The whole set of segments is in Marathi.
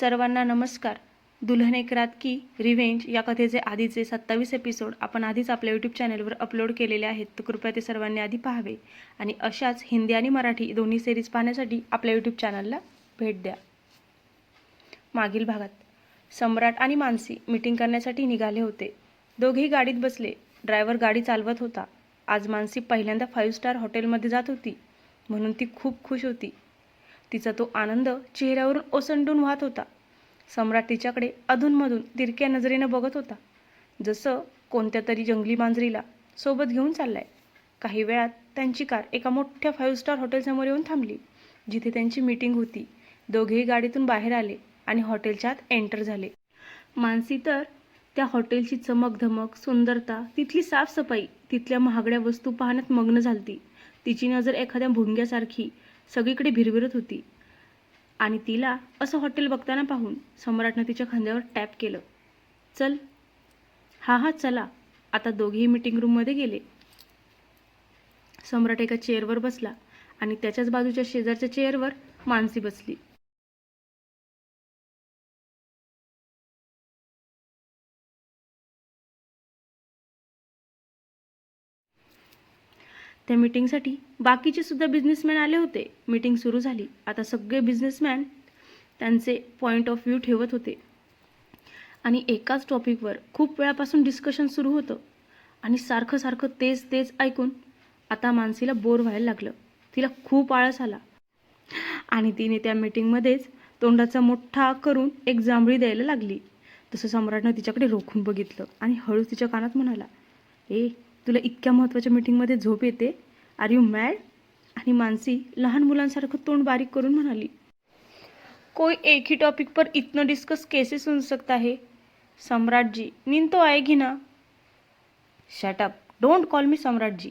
सर्वांना नमस्कार. दुल्हन एक रात की रिव्हेंज या कथेचे आधीचे सत्तावीस एपिसोड आपण आधीच आपल्या यूट्यूब चॅनलवर अपलोड केलेले आहेत. तर कृपया ते सर्वांनी आधी पाहावे. आणि अशाच हिंदी आणि मराठी दोन्ही सिरीज पाहण्यासाठी आपल्या यूट्यूब चॅनलला भेट द्या. मागील भागात सम्राट आणि मानसी मीटिंग करण्यासाठी निघाले होते. दोघेही गाडीत बसले. ड्रायव्हर गाडी चालवत होता. आज मानसी पहिल्यांदा फाईव्ह स्टार हॉटेलमध्ये जात होती. म्हणून ती खूप खुश होती. तिचा तो आनंद चेहऱ्यावरून ओसंडून वाहत होता. सम्राट तिच्याकडे अधूनमधून तिरक्या नजरेनं बघत होता. जसं कोणत्या तरी जंगली मांजरीला सोबत घेऊन चाललाय. काही वेळात त्यांची कार एका मोठ्या फाईव्ह स्टार हॉटेलसमोर येऊन थांबली. जिथे त्यांची मीटिंग होती. दोघेही गाडीतून बाहेर आले आणि हॉटेलच्या आत एंटर झाले. मानसी तर त्या हॉटेलची चमकधमक सुंदरता तिथली साफसफाई तिथल्या महागड्या वस्तू पाहण्यात मग्न झालती. तिची नजर एखाद्या भुंग्यासारखी सगळीकडे भिरभिरत होती. आणि तिला असं हॉटेल बघताना पाहून सम्राटनं तिच्या खांद्यावर टॅप केलं. चल. हा हा चला. आता दोघेही मीटिंग रूममध्ये गेले. सम्राट एका चेअरवर बसला आणि त्याच्याच बाजूच्या शेजारच्या चेअरवर मानसी बसली. त्या मीटिंगसाठी बाकीचे सुद्धा बिझनेसमॅन आले होते. मीटिंग सुरू झाली. आता सगळे बिझनेसमॅन त्यांचे पॉईंट ऑफ व्ह्यू ठेवत होते. आणि एकाच टॉपिकवर खूप वेळापासून डिस्कशन सुरू होतं. आणि सारखं सारखं तेच तेच ऐकून आता मानसीला बोर व्हायला लागलं. तिला खूप आळस आला. आणि तिने त्या मीटिंगमध्येच तोंडाचा मोठा करून एक जांभळी द्यायला लागली. तसं सम्राटनं तिच्याकडे रोखून बघितलं आणि हळू तिच्या कानात म्हणाला ए तुला इतक्या महत्त्वाच्या मीटिंगमध्ये झोप येते? आर यू मॅड आणि मानसी लहान मुलांसारखं तोंड बारीक करून म्हणाली. कोई एक ही टॉपिक पर इतना डिस्कस कैसे सुन सकता है? सम्राट जी नींद तो आएगी ना? Shut up don't call me Samrat ji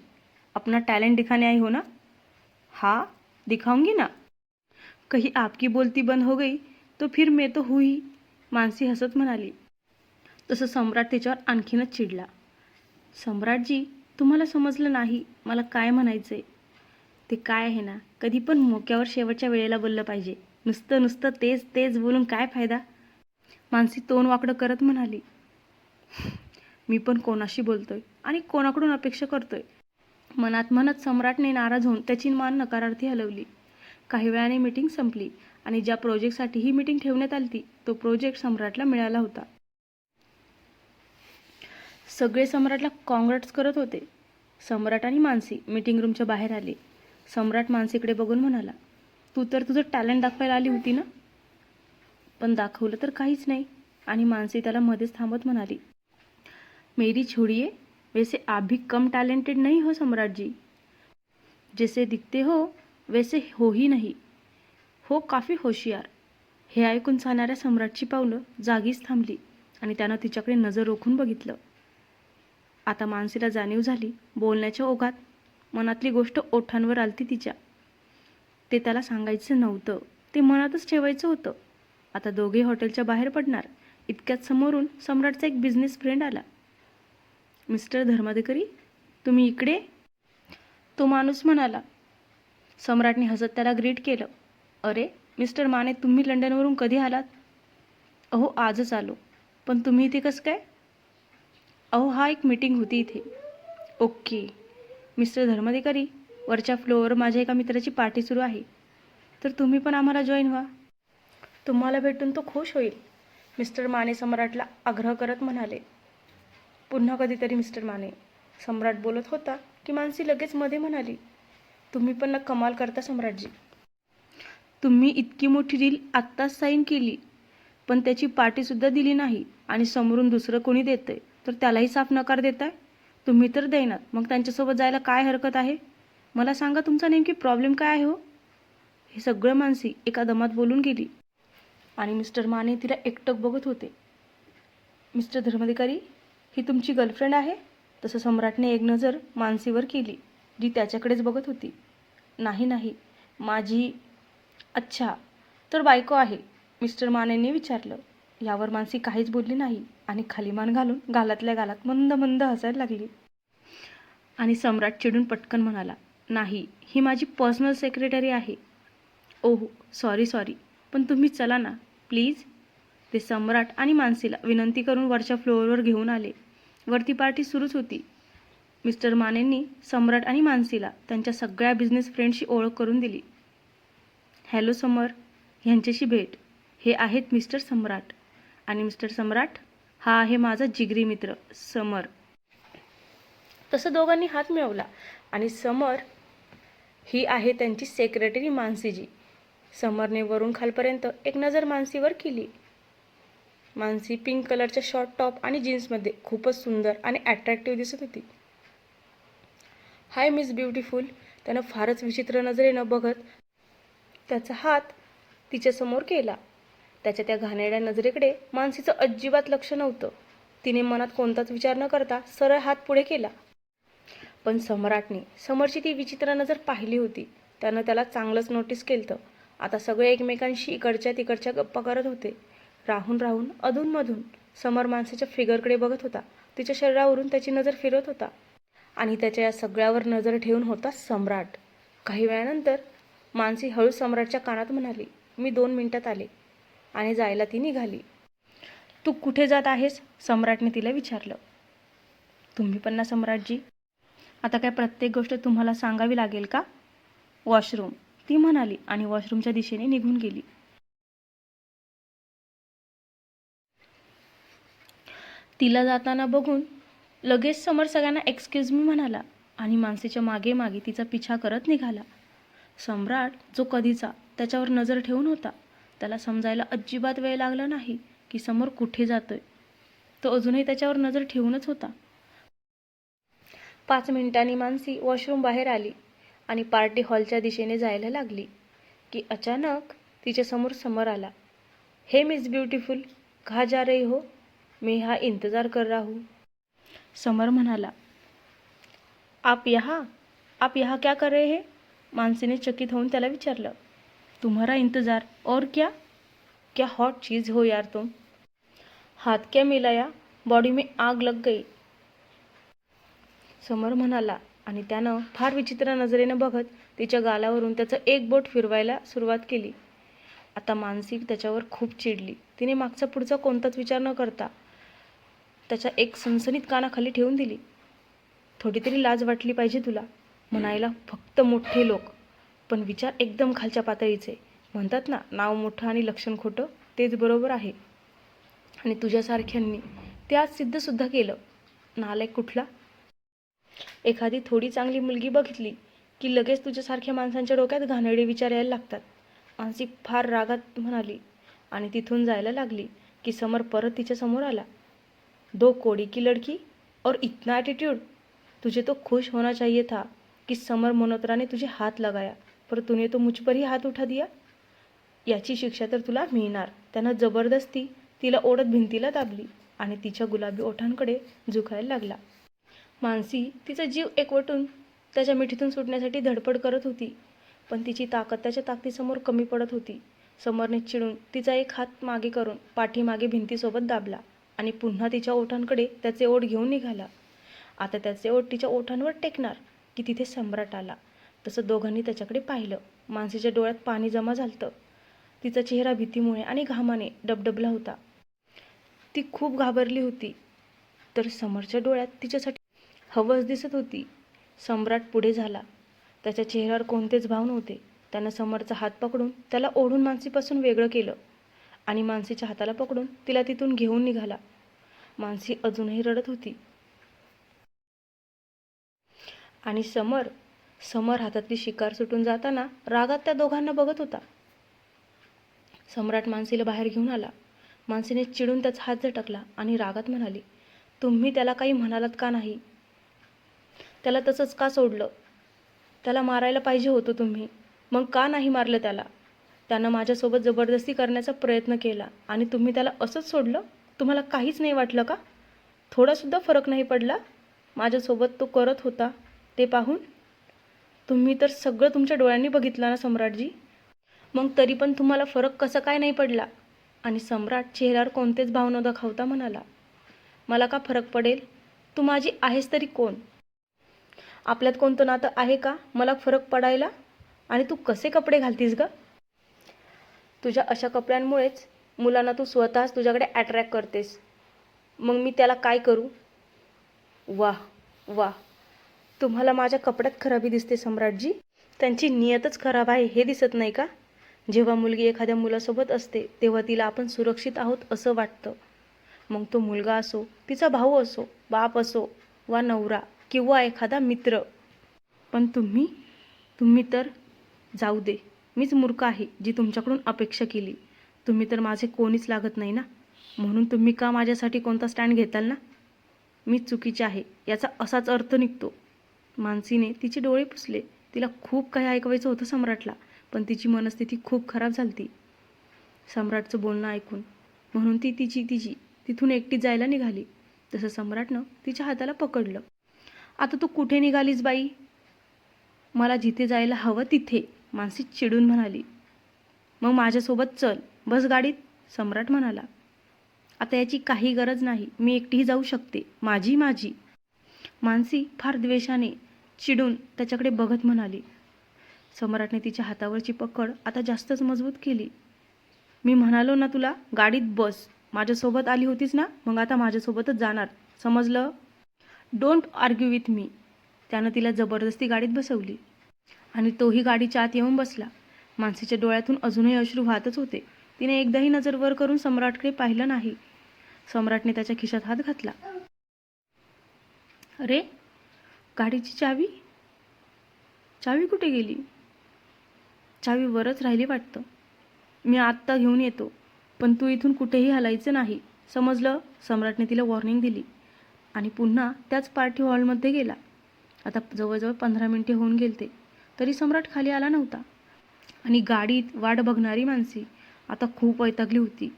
Apna talent दिखाने आई हो ना? हाँ दिखाऊंगी ना? कहीं आपकी बोलती बंद हो गई तो फिर मैं तो हुई मानसी हसत म्हणाली. तसं सम्राट तिच्यावर आणखीनच चिडला. सम्राटजी तुम्हाला समजलं नाही मला काय म्हणायचं आहे ते काय आहे ना कधी पण मोक्यावर शेवटच्या वेळेला बोललं पाहिजे. नुसतं नुसतं तेच तेच बोलून काय फायदा? मानसी तोंड वाकडं करत म्हणाली. मी पण कोणाशी बोलतोय आणि कोणाकडून अपेक्षा करतोय? मनात म्हणत सम्राटने नाराज होऊन त्याची मान नकारार्थी हलवली. काही वेळाने मीटिंग संपली आणि ज्या प्रोजेक्टसाठी ही मीटिंग ठेवण्यात आली तो प्रोजेक्ट सम्राटला मिळाला होता. सगळे सम्राटला कॉंग्रॅट्स करत होते. सम्राट आणि मानसी मीटिंग रूमच्या बाहेर आले. सम्राट मानसीकडे बघून म्हणाला तू तर तुझं टॅलेंट दाखवायला आली होती ना? पण दाखवलं तर काहीच नाही. आणि मानसी त्याला मध्येच थांबत म्हणाली मेरी छोडिये वैसे आप भी कम टैलेंटेड नहीं हो सम्राट जी जैसे दिखते हो वैसे हो ही नाही. हो काफी होशियार. हे ऐकून चालणाऱ्या सम्राटची पावलं जागीच थांबली आणि त्यानं तिच्याकडे नजर रोखून बघितलं. आता मानसीला जाणीव झाली बोलण्याच्या ओघात. मनातली गोष्ट ओठांवर आलती तिच्या. ते त्याला सांगायचं नव्हतं. ते मनातच ठेवायचं होतं. आता दोघे हॉटेलच्या बाहेर पडणार. इतक्यात समोरून सम्राटचा एक बिझनेस फ्रेंड आला. मिस्टर धर्माधिकारी तुम्ही इकडे? तो माणूस म्हणाला. सम्राटने हसत त्याला ग्रीट केलं. अरे मिस्टर माने तुम्ही लंडनवरून कधी आलात? अहो आजच आलो. पण तुम्ही इथे कसं काय? अहो हा एक मीटिंग होती इथे. ओके. मिस्टर धर्माधिकारी वरच्या फ्लोअर माझ्या एका मित्राची पार्टी सुरू आहे. तर तुम्ही पण आम्हाला जॉईन व्हा. तुम्हाला भेटून तो खुश होईल. मिस्टर माने सम्राटला आग्रह करत म्हणाले. पुन्हा कधीतरी मिस्टर माने. सम्राट बोलत होता की मानसी लगेच मध्ये म्हणाली तुम्ही पण कमाल करता सम्राटजी. तुम्ही इतकी मोठी डील आत्ताच साईन केली पण त्याची पार्टीसुद्धा दिली नाही आणि समोरून दुसरं कोणी देतंय. तर त्यालाही साफ नकार देताय? तुम्ही तर देणार. मग त्यांच्यासोबत जायला काय हरकत आहे? मला सांगा तुमचा नेमकी प्रॉब्लेम काय आहे हो? हे सगळं मानसी एका दमात बोलून गेली. आणि मिस्टर माने तिला एकटक बघत होते. मिस्टर धर्माधिकारी ही तुमची गर्लफ्रेंड आहे? तसं सम्राटने एक नजर मानसीवर केली जी त्याच्याकडेच बघत होती. नाही नाही. माझी अच्छा तर बायको आहे मिस्टर मानेने विचारलं. यावर मानसी काहीच बोलली नाही आणि खाली मान घालून गालातल्या गालात मंद मंद हसायला लागली. आणि सम्राट चिडून पटकन म्हणाला नाही ही माझी पर्सनल सेक्रेटरी आहे. ओहो सॉरी सॉरी पण तुम्ही चला ना प्लीज ते सम्राट आणि मानसीला विनंती करून वरच्या फ्लोअरवर घेऊन आले. वरती पार्टी सुरूच होती. मिस्टर मानेंनी सम्राट आणि मानसीला त्यांच्या सगळ्या बिझनेस फ्रेंडशी ओळख करून दिली. हॅलो समर ह्यांच्याशी भेट. हे आहेत मिस्टर सम्राट. आणि मिस्टर सम्राट हा आहे माझा जिगरी मित्र समर. तसं दोघांनी हात मिळवला आणि समर ही आहे त्यांची सेक्रेटरी मानसीजी. समरने वरून खालपर्यंत एक नजर मानसीवर केली. मानसी पिंक कलरच्या शॉर्ट टॉप आणि जीन्समध्ये खूपच सुंदर आणि अट्रॅक्टिव्ह दिसत होती. हाय मिस ब्युटिफुल त्यानं फारच विचित्र नजरेनं बघत त्याचा हात तिच्यासमोर केला. त्याच्या त्या घाणेरड्या नजरेकडे मानसीचं अजिबात लक्ष नव्हतं. तिने मनात कोणताच विचार न करता सरळ हात पुढे केला. पण सम्राटने समोरची ती विचित्र नजर पाहिली होती. त्यानं त्याला चांगलंच नोटीस केलं आता सगळे एकमेकांशी इकडच्या तिकडच्या गप्पा करत होते. राहून राहून अधूनमधून समर माणसाच्या फिगरकडे बघत होता. तिच्या शरीरावरून त्याची नजर फिरत होता. आणि त्याच्या या सगळ्यावर नजर ठेवून होता सम्राट. काही वेळानंतर मानसी हळू सम्राटच्या कानात म्हणाली मी दोन मिनिटात आले. आणि जायला ती निघाली. तू कुठे जात आहेस? सम्राटने तिला विचारलं. तुम्ही पण ना सम्राटजी आता काय प्रत्येक गोष्ट तुम्हाला सांगावी लागेल का? वॉशरूम ती म्हणाली आणि वॉशरूमच्या दिशेने निघून गेली. तिला जाताना बघून लगेच समोर सगळ्यांना एक्सक्यूज मी म्हणाला आणि माणसेच्या मागे मागे तिचा पिछा करत निघाला. सम्राट जो कधीचा त्याच्यावर नजर ठेवून होता. त्याला समजायला अजिबात वेळ लागला नाही की समोर कुठे जातोय. तो अजूनही त्याच्यावर नजर ठेवूनच होता. पाच मिनिटांनी मानसी वॉशरूम बाहेर आली आणि पार्टी हॉलच्या दिशेने जायला लागली की अचानक तिच्यासमोर समर आला. हे मिस ब्युटिफुल घा जा रही हो? मी हा इंतज़ार कर रहा. हूँ समर म्हणाला आप यहाँ? आप यहाँ क्या कर रहे हैं? मानसीने चकित होऊन त्याला विचारलं. तुम्हारा इंतज़ार। और क्या? क्या हॉट चीज़ हो यार तुम? हाथ क्या मिलाया? बॉडी में आग लग गई। समर म्हणाला आणि त्यानं फार विचित्र नजरेनं बघत तिच्या गालावरून त्याचं एक बोट फिरवायला सुरुवात केली. आता मानसी त्याच्यावर खूप चिडली. तिने मागचा पुढचा कोणताच विचार न करता त्याच्या एक सनसनीत कानाखाली ठेवून दिली. थोडी तरी लाज वाटली पाहिजे तुला म्हणायला फक्त मोठे लोक. पण विचार एकदम खालच्या पातळीचे. म्हणतात ना नाव मोठं आणि लक्षण खोटं तेच बरोबर आहे. आणि तुझ्यासारख्यांनी ते आज सिद्धसुद्धा केलं. नालायक कुठला? एखादी थोडी चांगली मुलगी बघितली की लगेच तुझ्यासारख्या माणसांच्या डोक्यात घाणेरडे विचार यायला लागतात. मानसी फार रागात म्हणाली आणि तिथून जायला लागली की समर परत तिच्या समोर आला. दो कोड़ी की लड़की और इतना ॲटिट्यूड तुझे तो खुश होना चाहिए था कि समर मल्होत्रा ने तुझे हाथ लगाया. पर तूने तो मुझ पर ही हात उठा दिया। याची शिक्षा तर तुला मिळणार. त्यानं जबरदस्ती तिला ओढत भिंतीला दाबली आणि तिच्या गुलाबी ओठांकडे झुकायला लागला. मानसी तिचा जीव एकवटून त्याच्या मिठीतून सुटण्यासाठी धडपड करत होती पण तिची ताकद त्याच्या ताकदीसमोर कमी पडत होती. समरने चिडून तिचा एक हात मागे करून पाठीमागे भिंतीसोबत दाबला आणि पुन्हा तिच्या ओठांकडे त्याचे ओठ घेऊन निघाला. आता त्याचे ओठ तिच्या ओठांवर टेकणार की तिथे सम्राट आला. तसं दोघांनी त्याच्याकडे पाहिलं. मानसीच्या डोळ्यात पाणी जमा झालं तिचा चेहरा भीतीमुळे आणि घामाने डबडबला होता. ती खूप घाबरली होती. तर समोरच्या डोळ्यात तिच्यासाठी हवस दिसत होती. सम्राट पुढे झाला. त्याच्या चेहऱ्यावर कोणतेच भाव नव्हते. त्यानं समरचा हात पकडून त्याला ओढून मानसीपासून वेगळं केलं आणि मानसीच्या हाताला पकडून तिला तिथून घेऊन निघाला. मानसी अजूनही रडत होती. आणि समर समर हातातली शिकार सुटून जाताना रागात त्या दोघांना बघत होता. सम्राट मानसीला बाहेर घेऊन आला. मानसीने चिडून त्याचा हात झटकला आणि रागात म्हणाली तुम्ही त्याला काही म्हणालात का नाही? त्याला तसंच का सोडलं? त्याला मारायला पाहिजे होतं तुम्ही. मग का नाही मारलं त्याला? त्यानं माझ्यासोबत जबरदस्ती करण्याचा प्रयत्न केला आणि तुम्ही त्याला असंच सोडलं? तुम्हाला काहीच नाही वाटलं का? थोडासुद्धा फरक नाही पडला? माझ्यासोबत तो करत होता ते पाहून तुम्ही तर सगळं तुमच्या डोळ्यांनी बघितलं ना सम्राटजी? मग तरी पण तुम्हाला फरक कसा काय नाही पडला? आणि सम्राट चेहऱ्यावर कोणतेच भाव न दाखवता म्हणाला मला का फरक पडेल? तू माझी आहेस तरी कोण? आपल्यात कोणतं नातं आहे का? मला फरक पडायला? आणि तू कसे कपडे घालतीस ग? तुझ्या अशा कपड्यांमुळेच मुलांना तू स्वतःच तुझ्याकडे अट्रॅक्ट करतेस. मग मी त्याला काय करू? वा वा तुम्हाला माझ्या कपड्यात खराबी दिसते सम्राटजी. त्यांची नियतच खराब आहे हे दिसत नाही का? जेव्हा मुलगी एखाद्या मुलासोबत असते तेव्हा तिला आपण सुरक्षित आहोत असं वाटतं. मग तो मुलगा असो तिचा भाऊ असो बाप असो वा नवरा किंवा एखादा मित्र. पण तुम्ही तुम्ही तर जाऊ दे. मीच मूर्ख आहे जी तुमच्याकडून अपेक्षा केली. तुम्ही तर माझे कोणीच लागत नाही ना? म्हणून तुम्ही का माझ्यासाठी कोणता स्टँड घेताल ना? मी चुकीचे आहे याचा असाच अर्थ निघतो. मानसीने तिचे डोळे पुसले. तिला खूप काही ऐकवायचं होतं सम्राटला पण तिची मनस्थिती खूप खराब झाली सम्राटचं बोलणं ऐकून म्हणून ती तिची तिची तिथून एकटी जायला निघाली. तसं सम्राटनं तिच्या हाताला पकडलं. आता तू कुठे निघालीस बाई? मला जिथे जायला हवं तिथे मानसी चिडून म्हणाली. मग माझ्यासोबत चल बस गाडीत सम्राट म्हणाला. आता याची काही गरज नाही मी एकटीही जाऊ शकते माझी माझी. मानसी फार द्वेषाने चिडून त्याच्याकडे बघत म्हणाली सम्राटने तिच्या हातावरची पकड आता जास्तच मजबूत केली. मी म्हणालो ना तुला गाडीत बस. माझ्यासोबत आली होतीस ना? मग आता माझ्यासोबतच जाणार. समजलं? डोंट आर्ग्यू विथ मी त्यानं तिला जबरदस्ती गाडीत बसवली. आणि तोही गाडीच्या आत येऊन बसला. मानसीच्या डोळ्यातून अजूनही अश्रू वाहतच होते. तिने एकदाही नजर वर करून सम्राटकडे पाहिलं नाही. सम्राटने त्याच्या खिशात हात घातला. अरे गाडीची चावी? चावी कुठे गेली? चावी वरच राहिली वाटतं. मी आत्ता घेऊन येतो पण तू इथून कुठेही हलायचं नाही समजलं? सम्राटने तिला वॉर्निंग दिली. आणि पुन्हा त्याच पार्टी हॉलमध्ये गेला. आता जवळजवळ पंधरा मिनिटे होऊन गेलते तरी सम्राट खाली आला नव्हता. आणि गाडीत वाट बघणारी माणसी आता खूप वैतागली होती.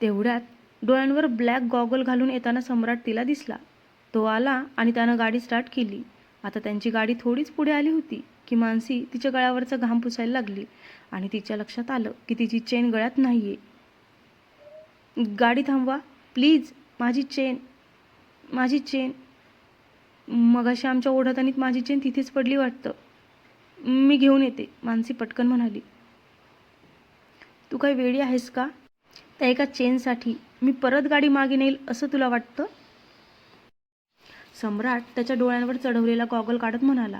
तेवढ्यात डोळ्यांवर ब्लॅक गॉगल घालून येताना सम्राट तिला दिसला. तो आला आणि त्यानं गाडी स्टार्ट केली. आता त्यांची गाडी थोडीच पुढे आली होती की मानसी तिच्या गळ्यावरचा घाम पुसायला लागली आणि तिच्या लक्षात आलं की तिची चेन गळ्यात नाहीये. गाडी थांबवा प्लीज माझी चेन माझी चेन. मगाशी आमच्या ओढातानीत माझी चेन तिथेच पडली वाटतं. मी घेऊन येते मानसी पटकन म्हणाली. तू काही वेळी आहेस का? त्या एका चेनसाठी मी परत गाडी मागे नेईल असं तुला वाटतं? सम्राट त्याच्या डोळ्यांवर चढवलेला गॉगल काढत म्हणाला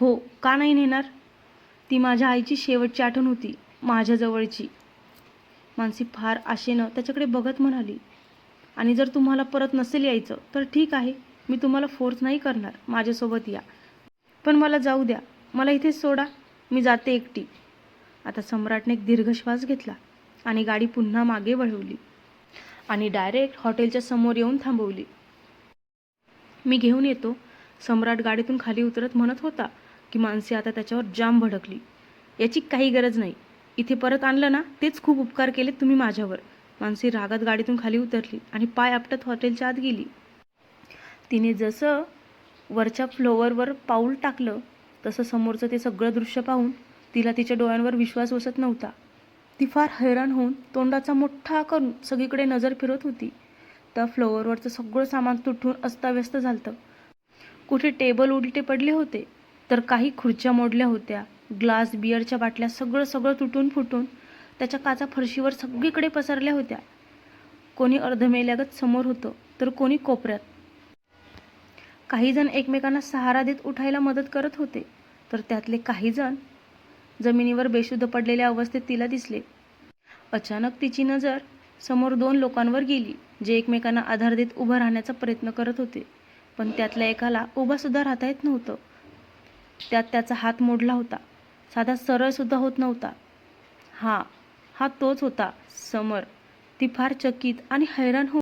हो का नाही नेणार? ती माझ्या आईची शेवटची आठवण होती माझ्याजवळची मानसी फार आशेनं त्याच्याकडे बघत म्हणाली आणि जर तुम्हाला परत नसेल यायचं तर ठीक आहे मी तुम्हाला फोर्स नाही करणार माझ्यासोबत या. पण मला जाऊ द्या मला इथेच सोडा मी जाते एकटी. आता सम्राटने एक दीर्घ श्वास घेतला आणि गाडी पुन्हा मागे वळवली आणि डायरेक्ट हॉटेलच्या समोर येऊन थांबवली. मी घेऊन येतो. सम्राट गाडीतून खाली उतरत म्हणत होता की माणसे आता त्याच्यावर जाम भडकली. याची काही गरज नाही. इथे परत आणलं ना तेच खूप उपकार केलेत तुम्ही माझ्यावर. मानसी रागात गाडीतून खाली उतरली आणि पाय आपटत हॉटेलच्या आत गेली. तिने जसं वरच्या फ्लोअरवर पाऊल टाकलं तसं समोरचं ते सगळं दृश्य पाहून तिला तिच्या डोळ्यांवर विश्वास बसत नव्हता. ती फार हैराण होऊन तोंडाचा मोठा करून सगळीकडे नजर फिरत होती. तर फ्लोअरवरचं सगळं सामान तुटून अस्ताव्यस्त झालतं. कुठे टेबल उलटे पडले होते तर काही खुर्च्या मोडल्या होत्या ग्लास बियरच्या बाटल्या सगळं सगळं तुटून फुटून त्याच्या काचा फरशीवर सगळीकडे पसरल्या होत्या. कोणी अर्धमेल्यागत समोर होतं तर कोणी कोपऱ्यात. काही जण एकमेकांना सहारा देत उठायला मदत करत होते तर त्यातले काही जण जमिनीवर बेशुद्ध पडलेल्या अवस्थेत तिला दिसले. अचानक तिची नजर समोर दोन लोकांवर गेली. जे एकमेकांना आधार देत उभं राहण्याचा प्रयत्न करत होते. पण त्यातल्या एकाला उभासुद्धा राहता येत नव्हतं. त्यात त्याचा हात मोडला होता. साधा सरळसुद्धा होत नव्हता. हा हा तोच होता समर. ती फार चकित आणि हैराण हो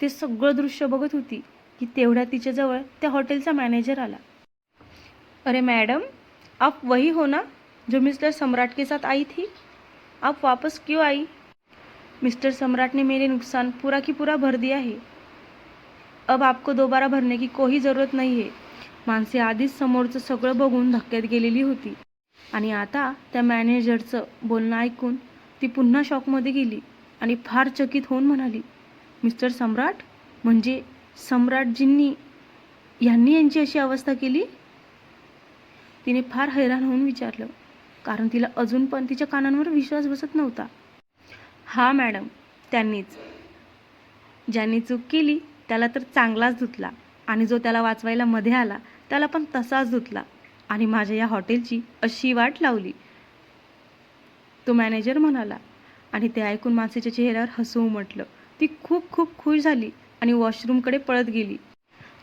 ते सगळं दृश्य बघत होती की तेवढ्या तिच्याजवळ त्या हॉटेलचा मॅनेजर आला. अरे मैडम आप वही हो ना जो मिस्टर सम्राट के साथ आई थी? आप वापस क्यों आई? मिस्टर सम्राट ने मेरे नुकसान पूरा की पूरा भर दिया है। अब आपको दोबारा भरने की कोई ज़रूरत नाही आहे माणसे आधीच समोरचं सगळं बघून धक्क्यात गेलेली होती. आणि आता त्या मॅनेजरचं बोलणं ऐकून ती पुन्हा शॉकमध्ये गेली आणि फार चकित होऊन म्हणाली मिस्टर सम्राट म्हणजे सम्राटजींनी यांनी यांची अशी अवस्था केली? तिने फार हैराण होऊन विचारलं कारण तिला अजून पण तिच्या कानांवर विश्वास बसत नव्हता. हा मॅडम त्यांनीच. ज्यांनी चूक केली त्याला तर चांगलाच धुतला. आणि जो त्याला वाचवायला मध्ये आला त्याला पण तसाच धुतला. आणि माझ्या या हॉटेलची अशी वाट लावली. तो मॅनेजर म्हणाला आणि ते ऐकून माणसाच्या चेहऱ्यावर हसू उमटलं. ती खूप खूप खुश झाली आणि वॉशरूमकडे पळत गेली.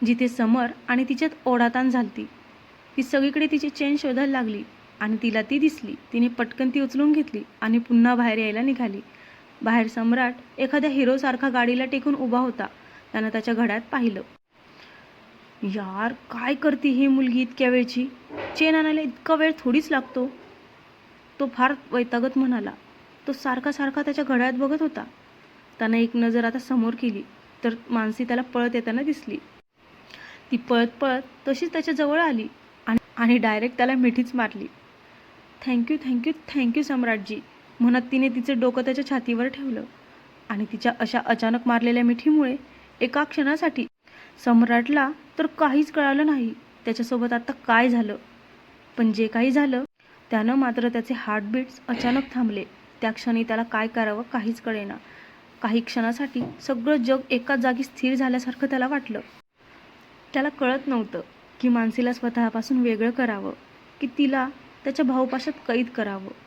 जिथे समर आणि तिच्यात ओढाताण झालती. ती सगळीकडे तिची चेन शोधायला लागली आणि तिला ती दिसली. तिने पटकन ती उचलून घेतली आणि पुन्हा बाहेर यायला निघाली. बाहेर सम्राट एखाद्या हिरोसारखा गाडीला टेकून उभा होता. त्यानं त्याच्या घड्यात पाहिलं. यार काय करते ही मुलगी इतक्या वेळची? चेन आणायला इतका वेळ थोडीच लागतो. तो फार वैतागत म्हणाला. तो सारखा सारखा त्याच्या घड्यात बघत होता. त्यानं एक नजर आता समोर केली तर मानसी त्याला पळत येताना दिसली. ती पळत पळत तशीच त्याच्याजवळ आली आणि आणि डायरेक्ट त्याला मिठीच मारली. Thank you thank you thank you Samratji. म्हणत तिने तिचं डोकं त्याच्या छातीवर ठेवलं. आणि तिच्या अशा अचानक मारलेल्या मिठीमुळे एका क्षणासाठी सम्राटला तर काहीच कळालं नाही त्याच्यासोबत आता काय झालं. पण जे काही झालं त्यानं मात्र त्याचे हार्टबीट्स अचानक थांबले. त्या क्षणी त्याला काय करावं काहीच कळेना. काही क्षणासाठी सगळं जग एकाच जागी स्थिर झाल्यासारखं त्याला वाटलं. त्याला कळत नव्हतं की मानसीला स्वतःपासून वेगळं करावं की तिला त्याच्या भाऊपाशात कैद करावं.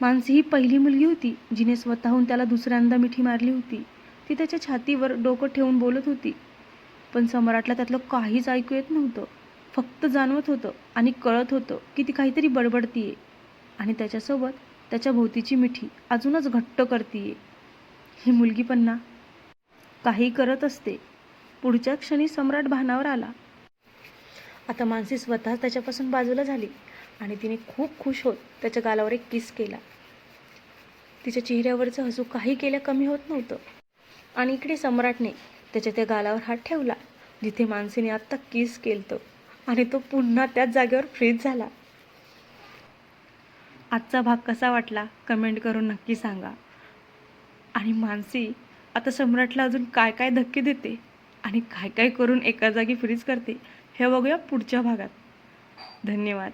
मानसी ही पहिली मुलगी होती जिने स्वतःहून त्याला दुसऱ्यांदा मिठी मारली होती. ती त्याच्या छातीवर डोकं ठेवून बोलत होती. पण सम्राटला त्यातलं काहीच ऐकू येत नव्हतं. फक्त जाणवत होतं आणि कळत होतं की ती काहीतरी बडबडतीये. आणि त्याच्यासोबत त्याच्या भोवतीची मिठी अजूनच घट्ट करतीये. ही मुलगी पण ना काही करत असते. पुढच्या क्षणी सम्राट भानावर आला. आता मानसी स्वतः त्याच्यापासून बाजूला झाली. आणि तिने खूप खुश होत त्याच्या गालावर एक किस केला. तिच्या चेहऱ्यावरचं हसू काही केल्या कमी होत नव्हतं. आणि इकडे सम्राटने त्याच्या त्या गालावर हात ठेवला जिथे मानसीने आत्ता किस केलतं आणि तो पुन्हा त्याच जागेवर फ्रीज झाला. आजचा भाग कसा वाटला कमेंट करून नक्की सांगा. आणि मानसी आता सम्राटला अजून काय काय धक्के देते आणि काय काय करून एका जागी फ्रीज करते हे बघूया पुढच्या भागात. धन्यवाद.